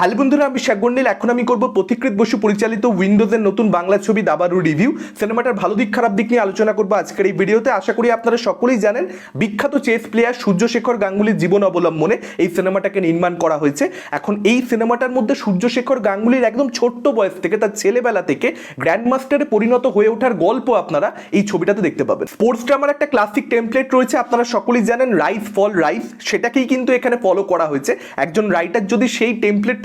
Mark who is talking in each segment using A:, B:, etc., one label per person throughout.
A: Hello বন্ধুরা, আমি শেখগন্ডিল এখন আমি করব পথিকৃত বসু পরিচালিত উইন্ডোজের নতুন বাংলা ছবি দাবারু রিভিউ। সিনেমাটার ভালো দিক, খারাপ দিক নিয়ে আলোচনা করব আজকের এই ভিডিওতে। আশা করি আপনারা সকলেই জানেন, বিখ্যাত চেস প্লেয়ার সূর্যশেখর গাঙ্গুলির জীবন অবলম্বনে এই সিনেমাটাকে নির্মাণ করা হয়েছে। এখন এই সিনেমাটার মধ্যে সূর্যশেখর গাঙ্গুলির একদম ছোট্ট বয়স থেকে, তার ছেলেবেলা থেকে গ্র্যান্ড মাস্টারে পরিণত হয়ে ওঠার গল্প আপনারা এই ছবিটাতে দেখতে পাবেন। স্পোর্টস ড্রামার একটা ক্লাসিক টেমপ্লেট রয়েছে, আপনারা সকলেই জানেন, রাইস ফল, রাইস, সেটাকেই কিন্তু এখানে ফলো করা হয়েছে। একজন রাইটার যদি সেই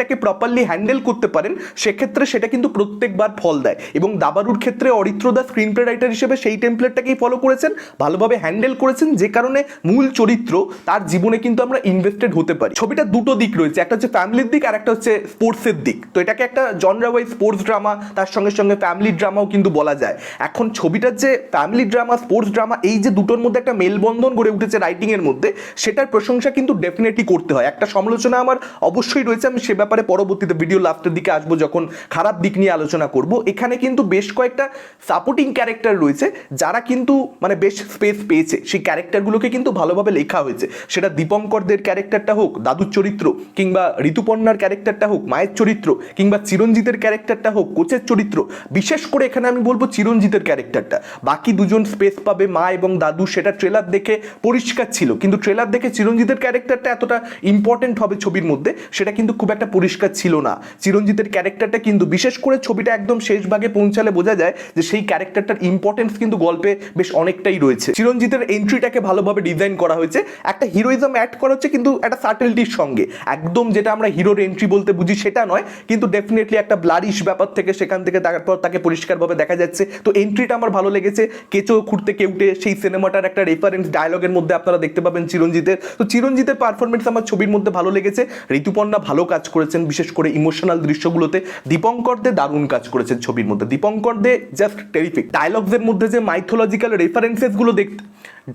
A: টেমপ্লেটটাকে প্রপারলি হ্যান্ডেল করতে পারেন, সেক্ষেত্রে সেটা কিন্তু প্রত্যেকবার ফল দেয়। এবং দাবারুর ক্ষেত্রে অরিত্র দা স্ক্রিন প্লে রাইটার হিসেবে সেই টেমপ্লেটটাকেই ফলো করেছেন, ভালোভাবে হ্যান্ডেল করেছেন, যে কারণে মূল চরিত্র তার জীবনে কিন্তু আমরা ইনভেস্টেড হতে পারি। ছবিটা দুটো দিক রয়েছে, একটা হচ্ছে ফ্যামিলির দিক আর একটা হচ্ছে স্পোর্টসের দিক। তো এটাকে একটা জনরা ওয়াইজ স্পোর্টস ড্রামা তার সঙ্গে সঙ্গে ফ্যামিলি ড্রামাও কিন্তু বলা যায়। এখন ছবিটার যে ফ্যামিলি ড্রামা স্পোর্টস ড্রামা এই যে দুটোর মধ্যে একটা মেলবন্ধন গড়ে উঠেছে রাইটিংয়ের মধ্যে, সেটার প্রশংসা কিন্তু ডেফিনেটলি করতে হয়। একটা সমালোচনা আমার অবশ্যই রয়েছে, আমি সে ব্যাপারে পরবর্তীতে ভিডিও লাস্টের দিকে আসব যখন খারাপ দিক নিয়ে আলোচনা করব। এখানে কিন্তু বেশ কয়েকটা সাপোর্টিং ক্যারেক্টার রয়েছে, যারা কিন্তু মানে বেশ স্পেস পেয়েছে। সেই ক্যারেক্টারগুলোকে কিন্তু ভালোভাবে লেখা হয়েছে। সেটা দীপঙ্করদের ক্যারেক্টারটা হোক, দাদুর চরিত্র, কিংবা ঋতুপর্ণার ক্যারেক্টারটা হোক, মায়ের চরিত্র, কিংবা চিরঞ্জিতের ক্যারেক্টারটা হোক, কোচের চরিত্র, বিশেষ করে এখানে আমি বলব চিরঞ্জিতের ক্যারেক্টারটা বাকি দুজন স্পেস পাবে মা এবং দাদু, সেটা ট্রেলার দেখে পরিষ্কার ছিল। কিন্তু ট্রেলার দেখে চিরঞ্জিতের ক্যারেক্টারটা এতটা ইম্পর্টেন্ট হবে ছবির মধ্যে, সেটা কিন্তু খুব একটা পরিষ্কার ছিল না। চিরঞ্জিতের ক্যারেক্টারটা কিন্তু, বিশেষ করে ছবিটা একদম শেষ ভাগে পৌঁছালে বোঝা যায় যে সেই ক্যারেক্টারটার ইম্পর্টেন্স কিন্তু গল্পে বেশ অনেকটাই রয়েছে। চিরঞ্জিতের এন্ট্রিটাকে ভালোভাবে ডিজাইন করা হয়েছে। একটা হিরোইজম অ্যাড করা হচ্ছে কিন্তু একটা সাটেলটির সঙ্গে। একদম যেটা আমরা হিরোর এন্ট্রি বলতে বুঝি সেটা নয়, কিন্তু ডেফিনেটলি একটা ব্লারিশ ব্যাপার থেকে সেখান থেকে তারপর তাকে পরিষ্কারভাবে দেখা যাচ্ছে। তো এন্ট্রিটা আমার ভালো লেগেছে। কেঁচো খুঁড়তে কেউটে সেই সিনেমাটার একটা রেফারেন্স ডায়লগের মধ্যে আপনারা দেখতে পাবেন চিরঞ্জিতের। তো চিরঞ্জিতের পারফরমেন্স আমার ছবির মধ্যে ভালো লেগেছে। ঋতুপর্ণা ভালো কাজ করেছেন, বিশেষ করে ইমোশনাল দৃশ্যগুলোতে দীপঙ্কর দে দারুণ কাজ করেছেন ছবির মধ্যে। দীপঙ্কর দে জাস্ট টেরিফিক ডায়লগসের মধ্যে যে মাইথোলজিক্যাল রেফারেন্সেসগুলো দেখতে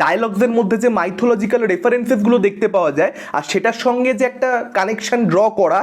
A: ডায়লগসের মধ্যে যে মাইথোলজিক্যাল রেফারেন্সেসগুলো দেখতে পাওয়া যায়, আর সেটার সঙ্গে যে একটা কানেকশন ড্র করা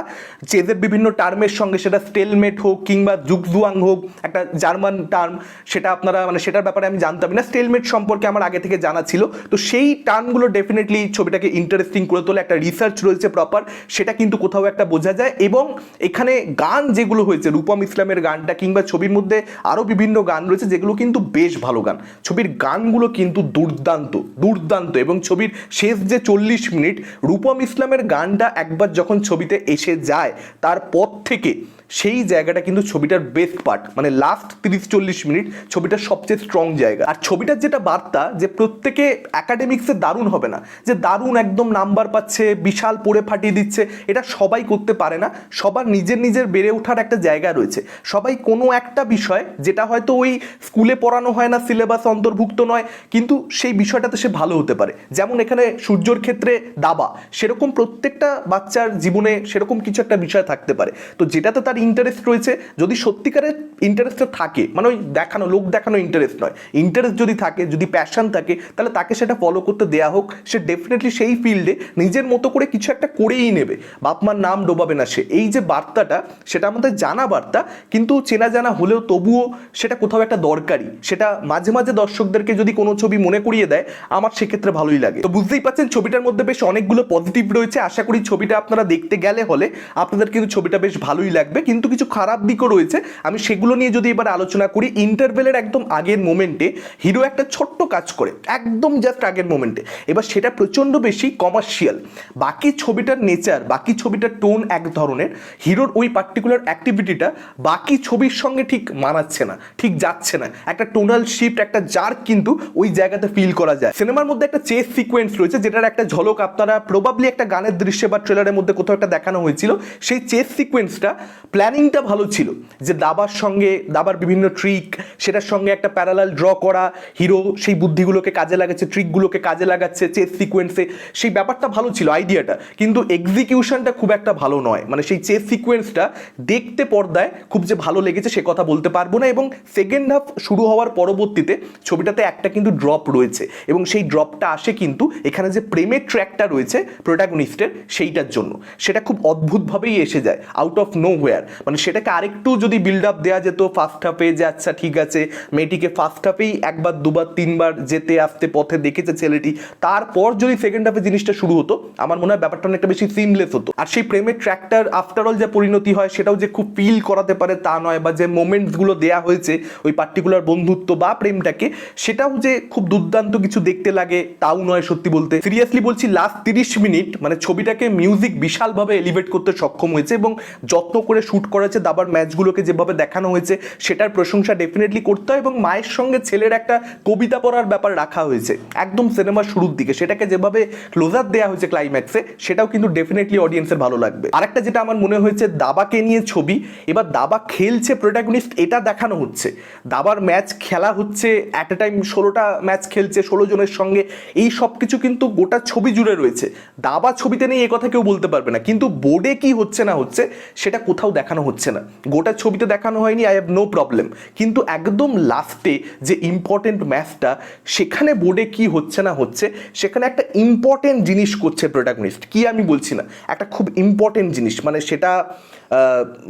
A: চেজের বিভিন্ন টার্মের সঙ্গে, সেটা স্টেলমেট হোক কিংবা জুকজুয়াং হোক, একটা জার্মান টার্ম সেটা আপনারা মানে সেটার ব্যাপারে আমি জানতাম না। স্টেলমেট সম্পর্কে আমার আগে থেকে জানা ছিল। তো সেই টার্মগুলো ডেফিনেটলি ছবিটাকে ইন্টারেস্টিং করে তোলে, একটা রিসার্চ রয়েছে প্রপার সেটা কিন্তু কোথাও একটা বোঝা যায়। এবং এখানে গান যেগুলো হয়েছে, রূপম ইসলামের গানটা কিংবা ছবির মধ্যে আরও বিভিন্ন গান রয়েছে, যেগুলো কিন্তু বেশ ভালো গান। ছবির গানগুলো কিন্তু দুর্দান্ত। দুর্দান্ত দুর্দান্ত এবং ছবির শেষ যে চল্লিশ মিনিট রূপম ইসলামের গানটা একবার যখন ছবিতে এসে যায় তারপর থেকে সেই জায়গাটা কিন্তু ছবিটার বেস্ট পার্ট মানে লাস্ট তিরিশ চল্লিশ মিনিট ছবিটার সবচেয়ে স্ট্রং জায়গা। আর ছবিটার যেটা বার্তা, যে প্রত্যেকে অ্যাকাডেমিক্সে দারুণ হবে না, যে দারুণ একদম নাম্বার পাচ্ছে, বিশাল পড়ে ফাটিয়ে দিচ্ছে, এটা সবাই করতে পারে না, সবার নিজের নিজের বেড়ে ওঠার একটা জায়গা রয়েছে। সবাই কোনো একটা বিষয়, যেটা হয়তো ওই স্কুলে পড়ানো হয় না সিলেবাস অন্তর্ভুক্ত নয়, কিন্তু সেই বিষয়টাতে সে ভালো হতে পারে। যেমন এখানে সূর্যর ক্ষেত্রে দাবা, সেরকম প্রত্যেকটা বাচ্চার জীবনে সেরকম কিছু একটা বিষয় থাকতে পারে। তো যেটাতে তার ইন্টারেস্ট রয়েছে, যদি সত্যিকারের ইন্টারেস্টটা থাকে মানে ওই দেখানো, লোক দেখানো ইন্টারেস্ট নয়। ইন্টারেস্ট যদি থাকে, যদি প্যাশন থাকে, তাহলে তাকে সেটা ফলো করতে দেয়া হোক। সে ডেফিনেটলি সেই ফিল্ডে নিজের মতো করে কিছু একটা করেই নেবে। বাপ মার নাম ডোবাবে না সে। এই যে বার্তাটা, সেটা আমাদের জানা বার্তা, কিন্তু চেনা জানা হলেও তবুও সেটা কোথাও একটা দরকারি সেটা মাঝে মাঝে দর্শকদেরকে যদি কোনো ছবি মনে করিয়ে দেয়, আমার সেক্ষেত্রে ভালোই লাগে। তো বুঝতেই পারছেন ছবিটার মধ্যে বেশ অনেকগুলো পজিটিভ রয়েছে। আশা করি ছবিটা আপনারা দেখতে গেলে হলে আপনাদের কিন্তু ছবিটা বেশ ভালোই লাগবে। কিন্তু কিছু খারাপ দিকও রয়েছে। আমি সেগুলো নিয়ে যদি এবার আলোচনা করি ইন্টারভেলের একদম আগের মোমেন্টে হিরো একটা ছোট্ট কাজ করে, একদম জাস্ট আগের মোমেন্টে এবার সেটা প্রচণ্ড বেশি কমার্শিয়াল বাকি ছবিটার নেচার বাকি ছবিটার টোন এক ধরনের হিরোর ওই পার্টিকুলার অ্যাক্টিভিটিটা বাকি ছবির সঙ্গে ঠিক মানাচ্ছে না, ঠিক যাচ্ছে না। একটা টোনাল শিফট একটা জার্ক কিন্তু ওই জায়গাতে ফিল করা যায়। সিনেমার মধ্যে একটা চেস সিকোয়েন্স রয়েছে, যেটার একটা ঝলক আপনারা প্রবাবলি একটা গানের দৃশ্যে বা ট্রেলারের মধ্যে কোথাও একটা দেখানো হয়েছিল। সেই চেস সিকোয়েন্সটা প্ল্যানিংটা ভালো ছিল যে দাবার সঙ্গে, দাবার বিভিন্ন ট্রিক সেটার সঙ্গে একটা প্যারালাল ড্র করা হিরো সেই বুদ্ধিগুলোকে কাজে লাগাচ্ছে ট্রিকগুলোকে কাজে লাগাচ্ছে চেস সিকোয়েন্সে সেই ব্যাপারটা ভালো ছিল আইডিয়াটা কিন্তু এক্সিকিউশনটা খুব একটা ভালো নয়। মানে সেই চেস সিকোয়েন্সটা দেখতে পর্দায় খুব যে ভালো লেগেছে সে কথা বলতে পারব না এবং সেকেন্ড হাফ শুরু হওয়ার পরবর্তীতে ছবিটাতে একটা কিন্তু ড্রপ রয়েছে এবং সেই ড্রপটা আসে কিন্তু এখানে যে প্রেমের ট্র্যাকটা রয়েছে প্রোটাগনিস্টের সেইটার জন্য। সেটা খুব অদ্ভুতভাবেই এসে যায় আউট অফ নো হোয়ার মানে সেটাকে আরেকটু যদি বিল্ড আপ দেওয়া যেত ফার্স্ট হাফে যে আচ্ছা ঠিক আছে, মেয়েটিকে ফার্স্ট হাফেই একবার, দুবার, তিনবার যেতে, আসতে, পথে দেখেছে ছেলেটি। তারপর যদি সেকেন্ড হাফে জিনিসটা শুরু হতো, আমার মনে হয় ব্যাপারটা অনেকটা বেশি সিমলেস হতো। আর সেই প্রেমের ট্র্যাকটার আফটার অল যে পরিণতি হয়, সেটাও যে খুব ফিল করাতে পারে তা নয়, বা যে মোমেন্টসগুলো দেয়া হয়েছে, ওই পার্টিকুলার বন্ধুত্ব বা প্রেমটাকে, সেটাও যে খুব দুর্দান্ত কিছু দেখতে লাগে, তাও নয় সত্যি বলতে। সিরিয়াসলি বলছি লাস্ট তিরিশ মিনিট মানে ছবিটাকে মিউজিক বিশালভাবে এলিভেট করতে সক্ষম হয়েছে এবং যত্ন করে শ্যুট করেছে, দাবার ম্যাচগুলোকে যেভাবে দেখানো হয়েছে, সেটার প্রশংসা ডেফিনেটলি করতে হয় এবং মায়ের সঙ্গে ছেলের একটা কবিতা পড়ার ব্যাপার রাখা হয়েছে। একদম সিনেমার শুরুর দিকে। সেটাকে যেভাবে ক্লোজার দেওয়া হয়েছে ক্লাইম্যাক্সে সেটাও কিন্তু ডেফিনেটলি অডিয়েন্সের ভালো লাগবে। আরেকটা যেটা আমার মনে হয়েছে, দাবাকে নিয়ে ছবি, এবার দাবা খেলছে প্রোটাগনিস্ট এটা দেখানো হচ্ছে। দাবার ম্যাচ খেলা হচ্ছে অ্যাট এ টাইম ষোলোটা ম্যাচ খেলছে, ষোলো জনের সঙ্গে। এই সব কিছু কিন্তু গোটা ছবি জুড়ে রয়েছে। দাবা ছবিতে নেই কথা কেউ বলতে পারবে না। কিন্তু বোর্ডে কি হচ্ছে না হচ্ছে, সেটা কোথাও দেখানো হচ্ছে না। গোটা ছবিতে দেখানো হয়নি আই হ্যাভ নো প্রবলেম কিন্তু একদম লাস্টে যে ইম্পর্টেন্ট ম্যাচটা সেখানে বোর্ডে কি হচ্ছে না হচ্ছে, সেখানে একটা ইম্পর্টেন্ট জিনিস করছে প্রোটাগনিস্ট কি আমি বলছি না? একটা খুব ইম্পর্টেন্ট জিনিস। মানে সেটা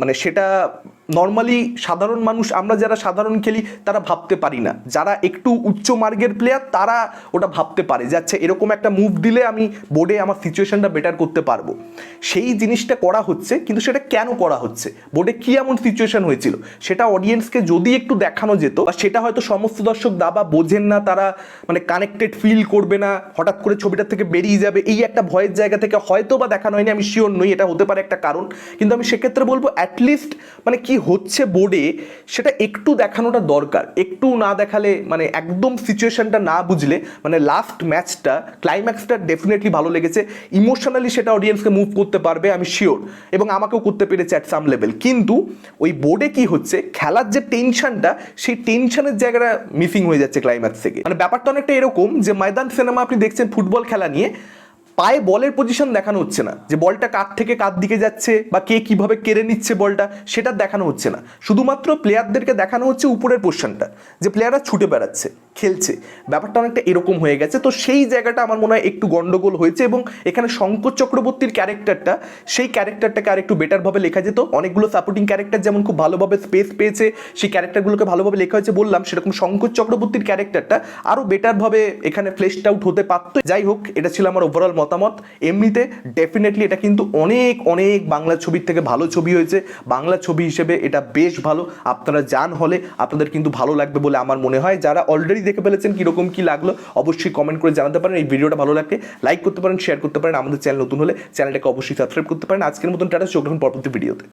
A: মানে সেটা নর্মালি সাধারণ মানুষ, আমরা যারা সাধারণ খেলি, তারা ভাবতে পারি না। যারা একটু উচ্চ মার্গের প্লেয়ার তারা ওটা ভাবতে পারে যে আচ্ছা এরকম একটা মুভ দিলে আমি বোর্ডে আমার সিচুয়েশনটা বেটার করতে পারব। সেই জিনিসটা করা হচ্ছে, কিন্তু সেটা কেন করা হচ্ছে? বোর্ডে কি এমন সিচুয়েশন হয়েছিল? সেটা অডিয়েন্সকে যদি একটু দেখানো যেত, বা সেটা হয়তো সমস্ত দর্শক দাবা বোঝেন না, তারা মানে কানেক্টেড ফিল করবে না, হঠাৎ করে ছবিটা থেকে বেরিয়ে যাবে, এই একটা ভয়ের জায়গা থেকে হয়তো বা দেখানো হয়নি, আমি শিওর নই, এটা হতে পারে একটা কারণ। কিন্তু আমি সেক্ষেত্রে বলব অ্যাটলিস্ট মানে কি হচ্ছে বোর্ডে সেটা একটু দেখানোটা দরকার। একটু না দেখালে মানে একদম সিচুয়েশনটা না বুঝলে মানে লাস্ট ম্যাচটা ক্লাইম্যাক্সটা ডেফিনেটলি ভালো লেগেছে। ইমোশনালি সেটা অডিয়েন্সকে মুভ করতে পারবে, আমি শিওর এবং আমাকেও করতে পেরেছে অ্যাট সাম লেভেল কিন্তু ওই বোর্ডে কি হচ্ছে, খেলার যে টেনশনটা সেই টেনশনের জায়গাটা মিসিং হয়ে যাচ্ছে ক্লাইম্যাক্স থেকে। মানে ব্যাপারটা অনেকটা এরকম যে ময়দান সিনেমা আপনি দেখছেন ফুটবল খেলা নিয়ে পায়ে বলের পজিশন দেখানো হচ্ছে না। যে বলটা কার থেকে কার দিকে যাচ্ছে বা কে কীভাবে কেড়ে নিচ্ছে বলটা, সেটা দেখানো হচ্ছে না। শুধুমাত্র প্লেয়ারদেরকে দেখানো হচ্ছে উপরের পোর্শনটা যে প্লেয়াররা ছুটে বেড়াচ্ছে, খেলছে। ব্যাপারটা অনেকটা এরকম হয়ে গেছে। তো সেই জায়গাটা আমার মনে হয় একটু গন্ডগোল হয়েছে এবং এখানে শঙ্কর চক্রবর্তীর ক্যারেক্টারটা সেই ক্যারেক্টারটাকে আর একটু বেটারভাবে লেখা যেত। অনেকগুলো সাপোর্টিং ক্যারেক্টার যেমন খুব ভালোভাবে স্পেস পেয়েছে, সেই ক্যারেক্টারগুলোকে ভালোভাবে লেখা হয়েছে বললাম, সেরকম শঙ্কর চক্রবর্তীর ক্যারেক্টারটা আরও বেটারভাবে এখানে ফ্লেশড আউট হতে পারতো। যাই হোক, এটা ছিল আমার ওভারঅল মতামত। এমনিতে ডেফিনেটলি এটা কিন্তু অনেক অনেক বাংলা ছবির থেকে ভালো ছবি হয়েছে। বাংলা ছবি হিসেবে এটা বেশ ভালো। আপনারা যান হলে আপনাদের কিন্তু ভালো লাগবে বলে আমার মনে হয়। যারা অলরেডি দেখে ফেলেছেন কীরকম কী লাগল, অবশ্যই কমেন্ট করে জানাতে পারেন। এই ভিডিওটা ভালো লাগলে লাইক করতে পারেন শেয়ার করতে পারেন। আমাদের চ্যানেল নতুন হলে চ্যানেলটাকে অবশ্যই সাবস্ক্রাইব করতে পারেন। আজকের মতন টাটা চোখ পরবর্তী ভিডিওতে